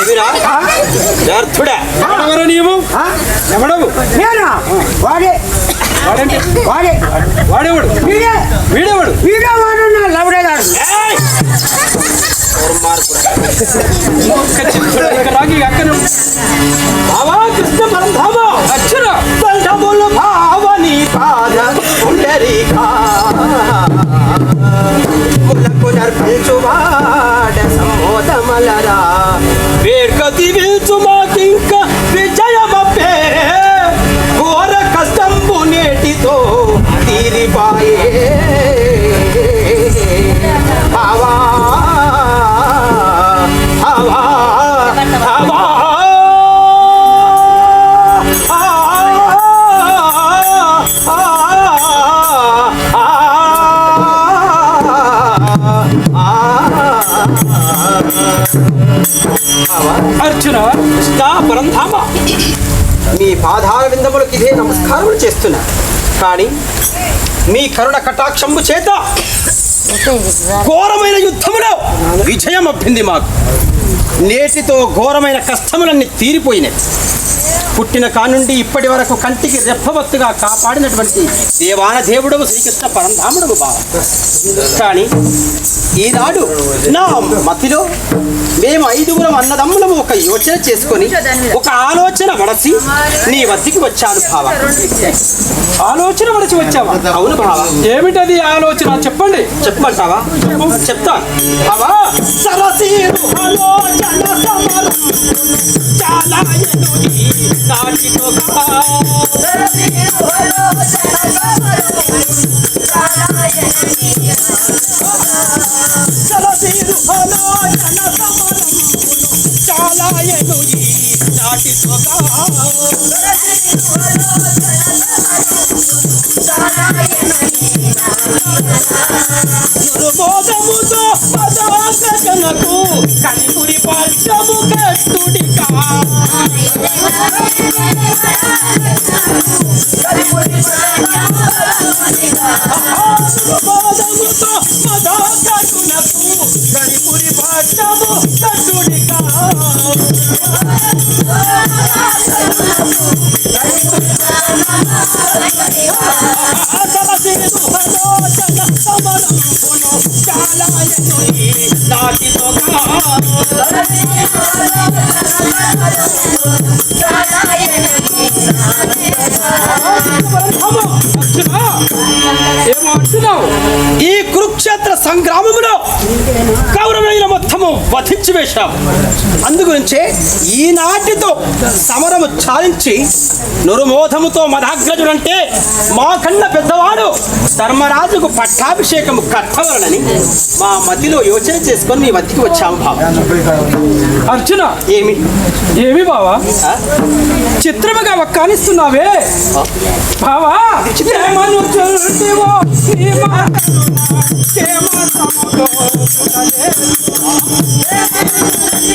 ఏమిరా ఎవరు నీవు ఎవడవు నేనా వాడే వాడంటే వాడే వాడేవాడు వీడే వీడేవాడు వీడే వాడు నా లవడేదాడు రాగి అక్కడ కృష్ణ భావని పాద ఉండరికా ములకు నర్పించువాడ సమ్మోదమలరా మీ పాదాల విందములకు ఇదే నమస్కారములు చేస్తున్నా కానీ మీ కరుణ కటాక్షంబు చేత ఘోరమైన యుద్ధములో విజయం అబ్బింది మాకు. నేటితో ఘోరమైన కష్టములన్నీ తీరిపోయినాయి. పుట్టిన కానుండి ఇప్పటి వరకు కంటికి రెప్పవత్తుగా కాపాడినటువంటి దేవాన దేవుడము శ్రీకృష్ణ పరంధాముడు బావ. కానీ ఈనాడు నా మతిలో మేము ఐదుగురం అన్నదమ్ములము ఒక యోచన చేసుకొని ఒక ఆలోచన వడసి నీ వద్దకి వచ్చాను భావ ఆలోచన వడచి వచ్చావా? అవును భావ ఏమిటది ఆలోచన? చెప్పండి. చెప్పమంటావా? చెప్తాను బావా. సరసీరు ఆలోచన సమరం చాలా double, that's what వధించి వేశాము అందుగురించే ఈనాటితో సమరము చాలించి నురుమోధముతో మదాగ్రజుడంటే మా కన్న పెద్దవాడు ధర్మరాజుకు పట్టాభిషేకము కట్టవలనని మా మతిలో యోచన చేసుకొని మీ వద్దకి వచ్చాము బావ. అర్చున ఏమి? ఏమి బావా? చిత్రముగా ఒక్కానిస్తున్నావే బావా! ఏమనుచుంటివో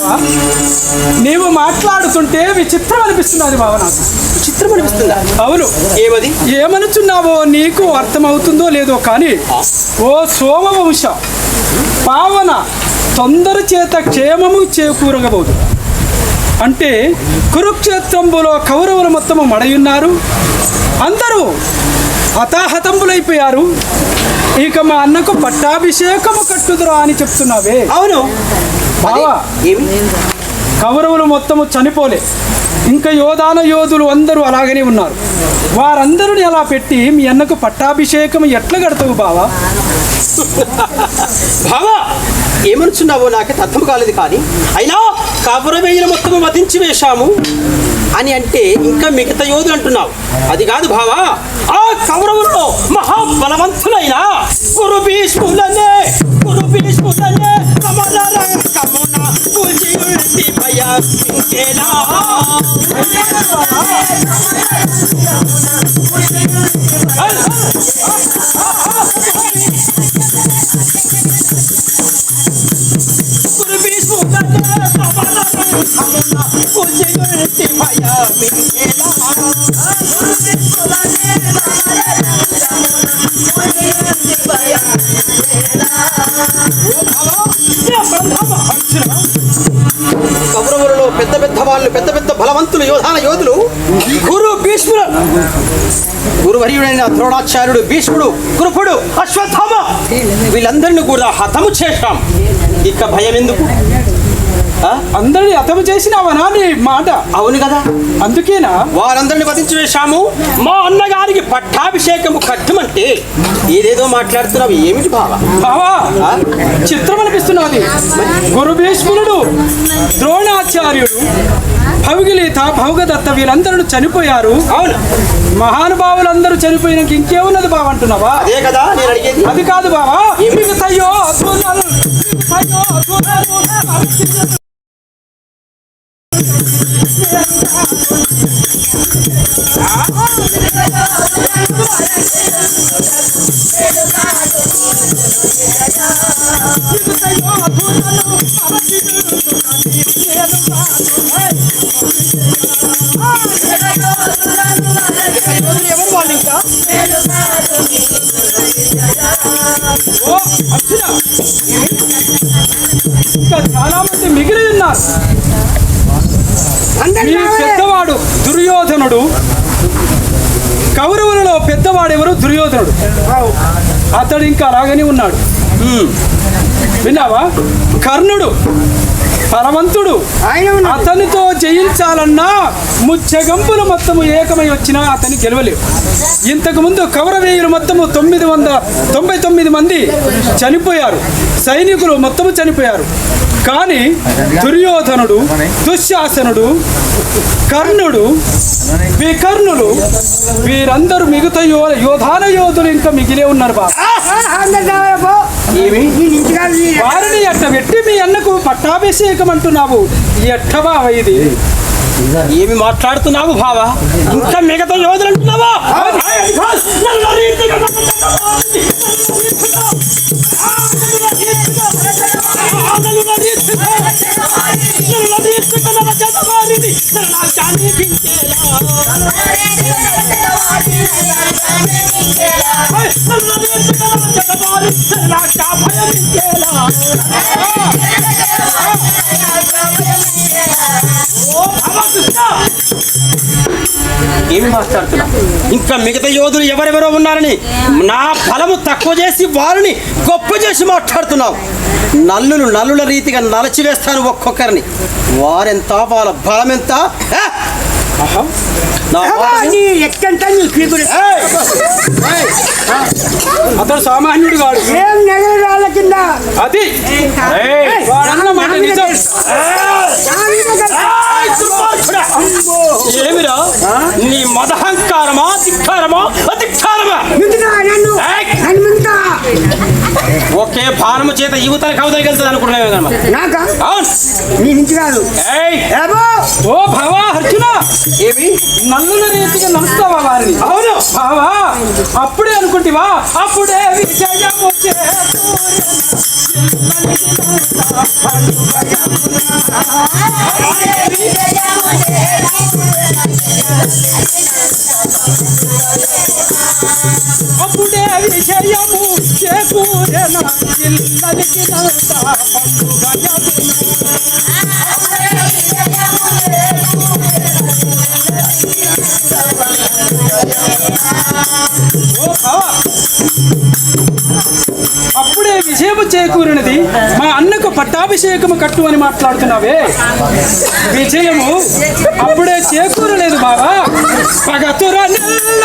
బావా నీవు మాట్లాడుతుంటే విచిత్రం అనిపిస్తున్నది బావ నాకు. చిత్రం అనిపిస్తుందా? అవును. ఏమది? ఏమనుచున్నావో నీకు అర్థమవుతుందో లేదో కానీ ఓ సోమవంశ పావన తొందర చేత క్షేమము చేకూరగబోదు. అంటే కురుక్షేత్రంబులో కౌరవులు మొత్తము మడయున్నారు. అందరూ హతాహతంబులైపోయారు. ఇక మా అన్నకు పట్టాభిషేకము కట్టుదురా అని చెప్తున్నావే. అవును. కౌరవులు మొత్తము చనిపోలే. ఇంకా యోధాన యోధులు అందరూ అలాగనే ఉన్నారు. వారందరిని అలా పెట్టి మీ అన్నకు పట్టాభిషేకం ఎట్లా కడతావు బావా? బావా ఏమనుచున్నావో నాకైతే అర్థం కాలేదు కానీ అయినా కబురవేయుల మొత్తం వధించి వేశాము. అని అంటే ఇంకా మిగతా యోధులు అంటున్నావు. అది కాదు బావా ఆ కౌరవుల్లో మహాబలవంతులైన గురు భీష్ములనే గురు భీష్ములనే కమల కౌరవులలో పెద్ద పెద్ద వాళ్ళు పెద్ద పెద్ద బలవంతులు యోధాన యోధులు. గురు భీష్ముడు. గురువర్యుడైన ద్రోణాచార్యుడు భీష్ముడు కృపుడు అశ్వత్థామ. వీళ్ళందరినీ కూడా హతము చేశాం. ఇక భయం ఎందుకు అందరినీ అతము చేసినావనా నీ మాట? అవును కదా. అందుకేనా? వారందరిని వధించి వేశాము మా అన్నగారికి పట్టాభిషేకము కట్టమంటే ఏదేదో మాట్లాడుతున్నావు ఏమిటి బావా? బావా? చిత్రం అనిపిస్తున్నది గురు భీష్ముడు ద్రోణాచార్యుడు భౌగిలీత భౌగదత్త వీళ్ళందరూ చనిపోయారు. అవును. మహానుభావులందరూ చనిపోయినాక ఇంకేమున్నది బావ అంటున్నావా? అదే కదా నేను అడిగేది. అది కాదు బావా. ఏమి? ఇంకా చాలా మంది మిగిలి ఉన్నారు మీ. పెద్దవాడు దుర్యోధనుడు. కౌరవులలో పెద్దవాడు ఎవరు? దుర్యోధనుడు. అతడు ఇంకా అలాగనే ఉన్నాడు. విన్నావా? కర్ణుడు. బలవంతుడు. అతనితో జయించాలన్నా ముచ్చగంపులు మొత్తము ఏకమై వచ్చినా అతని గెలవలేవు. ఇంతకు ముందు కౌరవేయులు మొత్తము తొమ్మిది వంద తొంభై తొమ్మిది మంది చనిపోయారు. సైనికులు మొత్తము చనిపోయారు. కానీ దుర్యోధనుడు దుశ్శాసనుడు కర్ణుడు వికర్ణులు వీరందరూ మిగతా యో యోధాన యోధులు ఇంకా మిగిలే ఉన్నారు బాబు. వారిని ఎట్ట పెట్టి మీ అన్నకు పట్టాభిషేకం అంటున్నావు ఎట్ట బావ ఇది ఏమి మాట్లాడుతున్నావు బావా ఇంకా మిగతా యోధులు అంటున్నావా ఏమి మాట్లాడుతున్నా ఇంకా మిగతా యోధులు ఎవరెవరో ఉన్నారని నా బలము తక్కువ చేసి వారిని గొప్ప చేసి మాట్లాడుతున్నావు. నల్లులు నల్లుల రీతిగా నలచివేస్తాను ఒక్కొక్కరిని. వారెంత వాళ్ళ బలం ఎక్కంట నీ ఏయ్! అతడు సామాన్యుడు కాడు. ఏం నెగలు రాళ్ళ కింద? అది! ఏమిరా? నీ మదహంకారమా? ధిక్కారమా? అధికారమా ముందుగా నన్ను ఒకే బాణము చేత యువతల కవతలకి వెళ్తుంది అనుకుంటున్నావు నాక? అవును. నీ నుంచి కాదు. ఏయ్. ఏబో ఓ భవా అర్జున! ఏమి? నల్లుల రీతిగా నడుస్తావా వారిని. అవును. బావా అప్పుడే అనుకుంటివా? అప్పుడే విజయం వచ్చే అప్పుడే అప్పుడే విజయము చేకూరినది. మా అన్నకు పట్టాభిషేకము కట్టు అని మాట్లాడుతున్నావే. విజయము అప్పుడే చేకూరలేదు బావా. పగతురా నెల్ల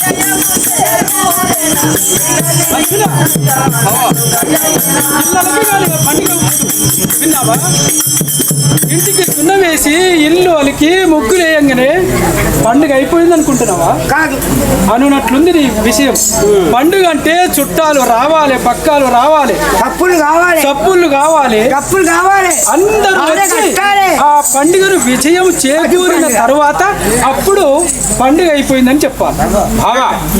విన్నావా? ఇంటికి సున్న వేసి ఇల్లు అలికి ముగ్గులు వేయంగానే పండుగ అయిపోయింది అనుకుంటున్నావా? కాదు. అనున్నట్లుంది నీ విషయం. పండుగ అంటే చుట్టాలు రావాలి పక్కాలు రావాలి. తప్పులు కావాలి. సబ్బులు కావాలి. తప్పులు కావాలి. అందరూ వచ్చి. ఆ పండుగను విజయం చేకూరిన తర్వాత అప్పుడు పండుగ అయిపోయిందని చెప్పాలి.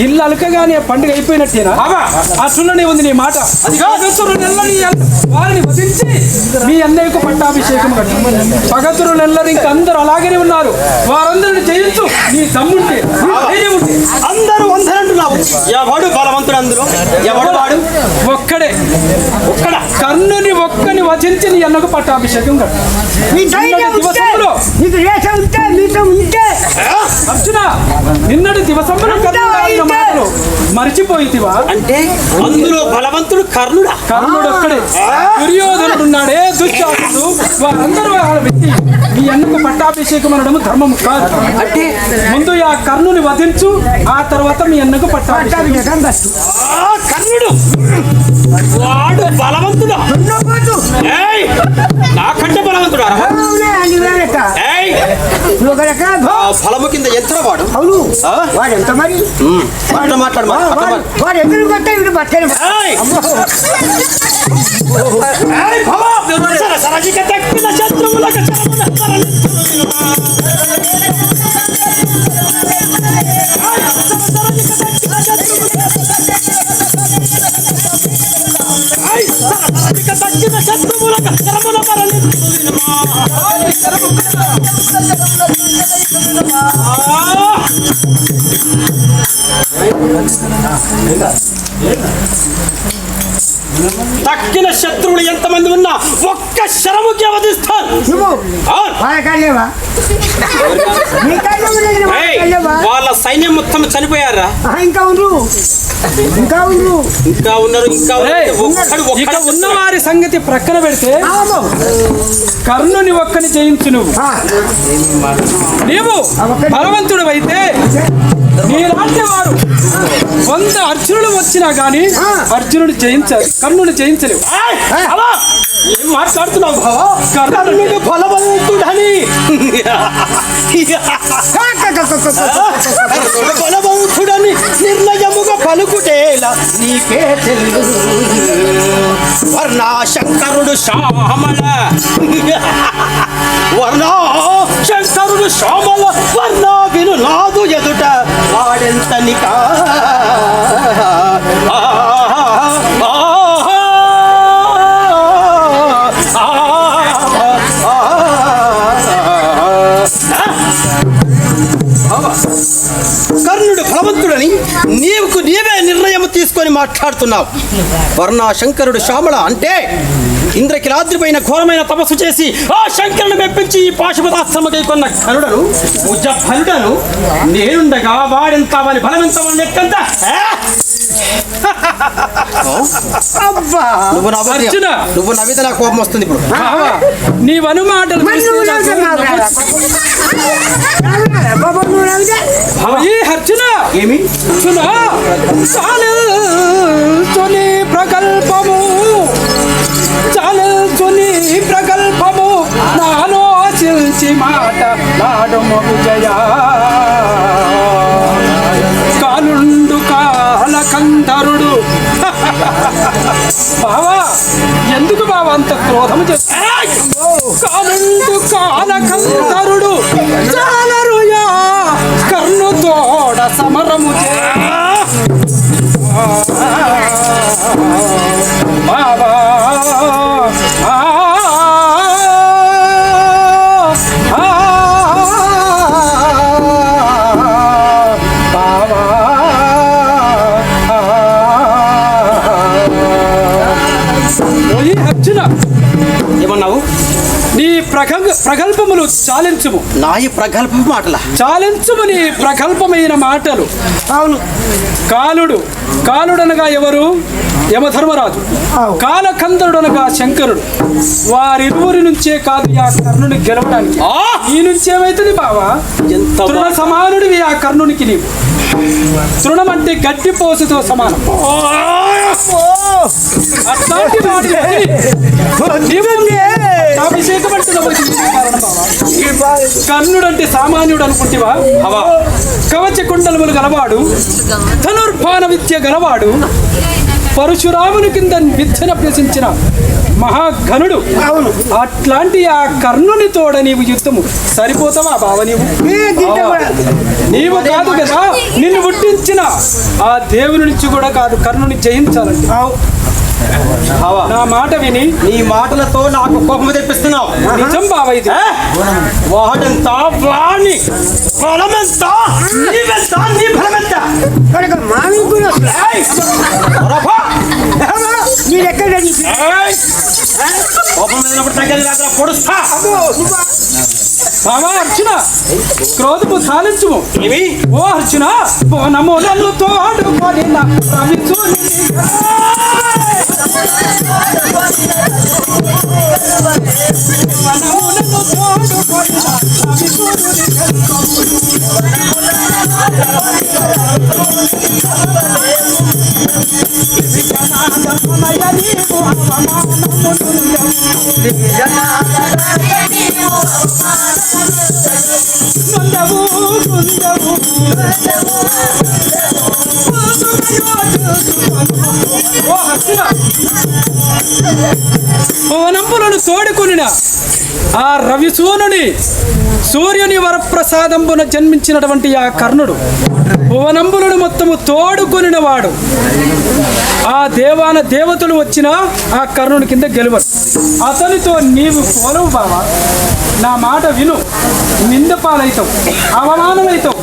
ఇల్లు అలకగానే పండుగ అయిపోయినట్టేనా బావా అట్లనే ఉంది నీ మాట. వారిని వధించి మీ అన్నయ్యకు పట్టాభిషేకం కట్టు పగతురు నెల్లని ఇంక అందరూ అలాగనే ఉన్నారు. వారందరిని జయించు. నీ తమ్ముంటే అందరూ వందనంటున్నావు. ఎవడు బలవంతుడు అందులో? ఎవడు వాడు? ఒక్కడే. ఒక్కడ? కర్ణుని ఒక్కని వధించి నీ అన్నకు పట్టాభిషేకం కట్టు. ధైర్యం నిన్నటి ఉంటే రేష ఉంటే. అర్జున నిన్నటి దివసంలో కర్ణుడు మాటలు మరిచిపోయితివా? అంటే అందులో బలవంతుడు కర్ణుడా. కర్ణుడు ఒక్కడే దుర్యోధనుడు ఉన్నాడే దుశ్శాసుడు వారందరూ వాళ్ళ వ్యక్తి మీ అన్నకు పట్టాభిషేకం అనడం ధర్మం కాదు. అంటే ముందు ఆ కర్ణుని వధించు ఆ తర్వాత మీ అన్నకు పట్టాభిషేకం. కర్ణుడు. వాడు బలవంతుడా నువ్వు ఒక రకం ఆ బలము కింద ఎంత వాడు? అవును. ఆ? వాడు ఎంత మరి వాడు మాట్లాడు. వాడు ఎదురు కొట్టే వీడు పట్టాను! సరసరజిక తక్కిన శత్రువులకు తక్కిన శత్రువులు ఎంతమంది ఉన్నా ఒక్క శరముకి అవును. వాళ్ళ సైన్యం మొత్తం చనిపోయారా? ఇంకా ఇంకా ఇంకా ఉన్నారు ఉన్న వారి సంగతి ప్రక్కన పెడితే ఆమో. కర్ణుని ఒక్కని జయించు నువ్వు. నీవు బలవంతుడు అయితే నీలాంటి వారు వంద అర్జునుడు వచ్చినా గాని అర్జునుడు జయించారు కర్ణుని జయించలేవు. మాట్లాడుతున్నావు బావా? కర్ణుడు బలవంతుడని బలవంతుడని నిర్ణయముగా పలుకుటేలా నీకే తెలుగు వర్ణాశంకరుడు శ్యామల. వర్ణా శంకరుడు శ్యామల వర్ణా విను నాదు ఎదుట వాడెంతనికా బలవంతుడని నీవుకు నీవే నిర్ణయం తీసుకొని మాట్లాడుతున్నావు. వర్ణాశంకరుడు శ్యామల అంటే ఇంద్రకిలాద్రిపైన ఘోరమైన తపస్సు చేసి ఆ శంకరుని మెప్పించి ఈ పాశుపతాశ్రమకై కొన్న కరుడను ముజఫలుడను నేనుండగా వాడెంత వాని బలమెంతమని లెక్కంత? నువ్వు నవ్వు నవ్వితే నాకు కోపం వస్తుంది ఇప్పుడు. నీ నవ్వుతే ఈ అర్జున! ఏమి? ప్రకల్పము ప్రకల్పము నాలోచించి మాట నాడము జయా బావా అంత క్రోధము చేస్తా కాలుండు కాలకంఠరుడు ప్రగల్ ప్రగల్భములు చాలించుము. నా ఈ ప్రగల్భ మాటల? చాలించుము నీ ప్రగల్భమైన మాటలు. అవును. కాలుడు కాలుడనగా ఎవరు? యమధర్మరాజు. కాలకందరుడనగా శంకరుడు. వారిరువురి నుంచే కాదు ఆ కర్ణుని గెలవడానికి. ఆ! ఈ నుంచి ఏమైతుంది బావా? ఎంత సమానుడివి ఆ కర్ణునికి నీవు. తృణం అంటే గట్టి పోసుతో సమానం. అట్లాంటి అభిషేకం కర్ణుడు అంటే సామాన్యుడు అనుకుంటివా అవా కవచ కుండలములు గలవాడు ధనుర్బాణ విద్య గలవాడు పరశురాముని కింద విద్యను అభ్యసించిన మహాఘనుడు అవును. అట్లాంటి ఆ కర్ణుని తోడ నీవు యుద్ధము సరిపోతావా బావ నీవు. నీవు కాదు కదా నిన్ను పుట్టించిన ఆ దేవుని నుంచి కూడా కాదు కర్ణుని జయించాలంటే. బావా, నా మాట విని నీ మాటలతో నాకు కోపం తెప్పిస్తున్నావు. నిజం బావ ఇది? వాడెంత వాణి నీ కోపం మీద తగ్గదు రాత్ర పొడుస్తా. బావా అర్జున క్రోధము సాధించుము ఏమి? ఓ అర్జున బోనము నన్ను తోడుకొని నా నన్ను తోడుకొని ఓ అర్జున పవనంబులను ఆ రవిసూనుని సూర్యుని వరప్రసాదంబున జన్మించినటువంటి ఆ కర్ణుడు భువనంబులను మొత్తము తోడుకొనిన వాడు ఆ దేవాన దేవతలు వచ్చిన ఆ కర్ణుని కింద గెలువరు. అతనితో నీవు పోలవు బావా. నా మాట విను. నిందపాలైతావు. అవమానమైతావు.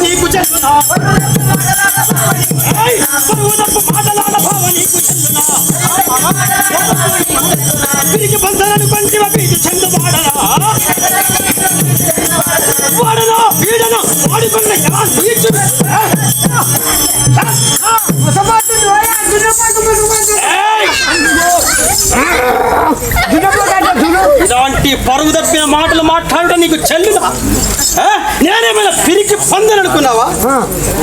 నీకు పరువు తప్పిన మాటలు మాట్లాడటం నీకు చెల్లుదా? నేనేమైనా పిరికి పందననుకున్నావా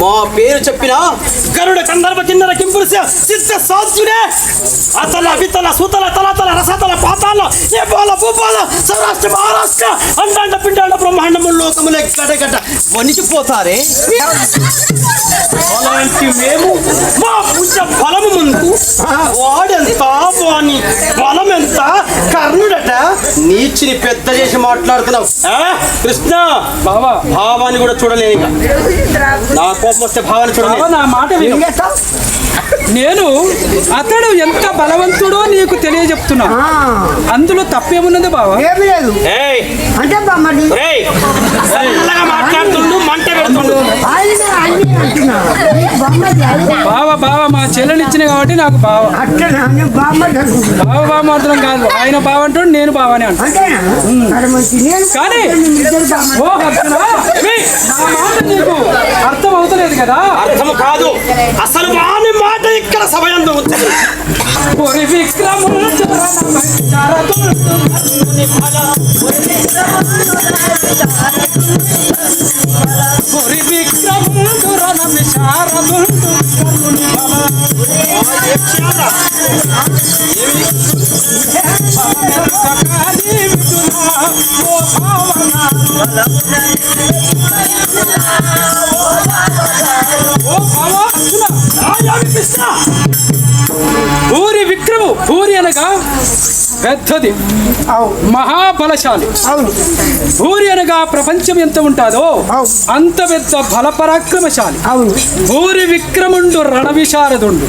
మా పేరు చెప్పిన గరుడ కందర్భ కిన్నర కింపురుష చిత్త సాధ్యుడే అతల వితల సుతల తలతల రసతల పాతాల నేపాల భూపాల సౌరాష్ట్ర మహారాష్ట్ర అండాండ పిండాండ బ్రహ్మాండము లోకములే గడగడ వణికిపోతారే? అలాంటి మేము మా పూజ బలము ముందు వాడెంత వాని బలం ఎంత కర్ణుడట నీచిని పెద్ద చేసి మాట్లాడుతున్నావు? కృష్ణ బావా. భావాన్ని కూడా చూడలేను ఇక నా కోపం వస్తే భావాన్ని చూడలేదు నా మాట నేను అతడు ఎంత బలవంతుడో నీకు తెలియజెప్తున్నా. అందులో తప్పేమున్నది బావా? ఏమి లేదు. ఏయ్. అంటే మాట్లాడుతుండు మంట బావ బావ. మా చెల్లెనిచ్చిన కాబట్టి నాకు బావ. బావ బావ మాత్రం కాదు. ఆయన బావ అంటాడు నేను బావనే అంటాను కానీ ఓ నీకు అర్థం అవుతలేదు కదా? అర్థము కాదు. అసలు వాని మాట ఇక్కడ দেখছি আমরা সকালে పెద్దది. మహాబలశాలి. అవును. భూరి అనగా ప్రపంచం ఎంత ఉంటుందో. అంత పెద్ద బలపరాక్రమశాలి. అవును. భూరి విక్రముండు రణ విశారదుండు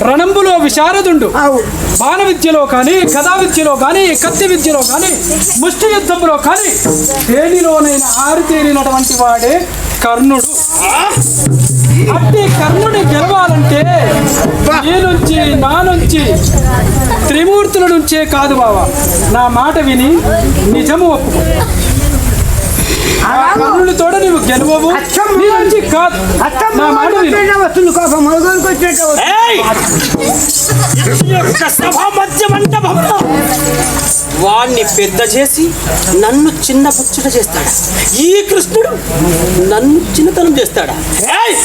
రణంబులో విశారదుండు. బాణ విద్యలో కానీ కథా విద్యలో కానీ కత్తి విద్యలో కానీ ముష్టి యుద్ధంలో కానీ దేనిలోనైనా ఆరితేరినటువంటి వాడే కర్ణుడు. అట్టి కర్ణుని గెలవాలంటే నీ నుంచి నా నుంచి త్రిమూర్తుల నుంచే కాదు బావా. నా మాట విని నిజము ఒప్పుకో కర్ణుని తోడ నీవు గెలవవు. నీ నుంచి కాదు. నా మాట వస్తుంది కోపం మొదలుకి వచ్చినట్టు సభ వాణ్ణి పెద్ద చేసి నన్ను చిన్న పుచ్చుట చేస్తాడా? ఈ కృష్ణుడు నన్ను చిన్నతనం చేస్తాడా? ఏయ్!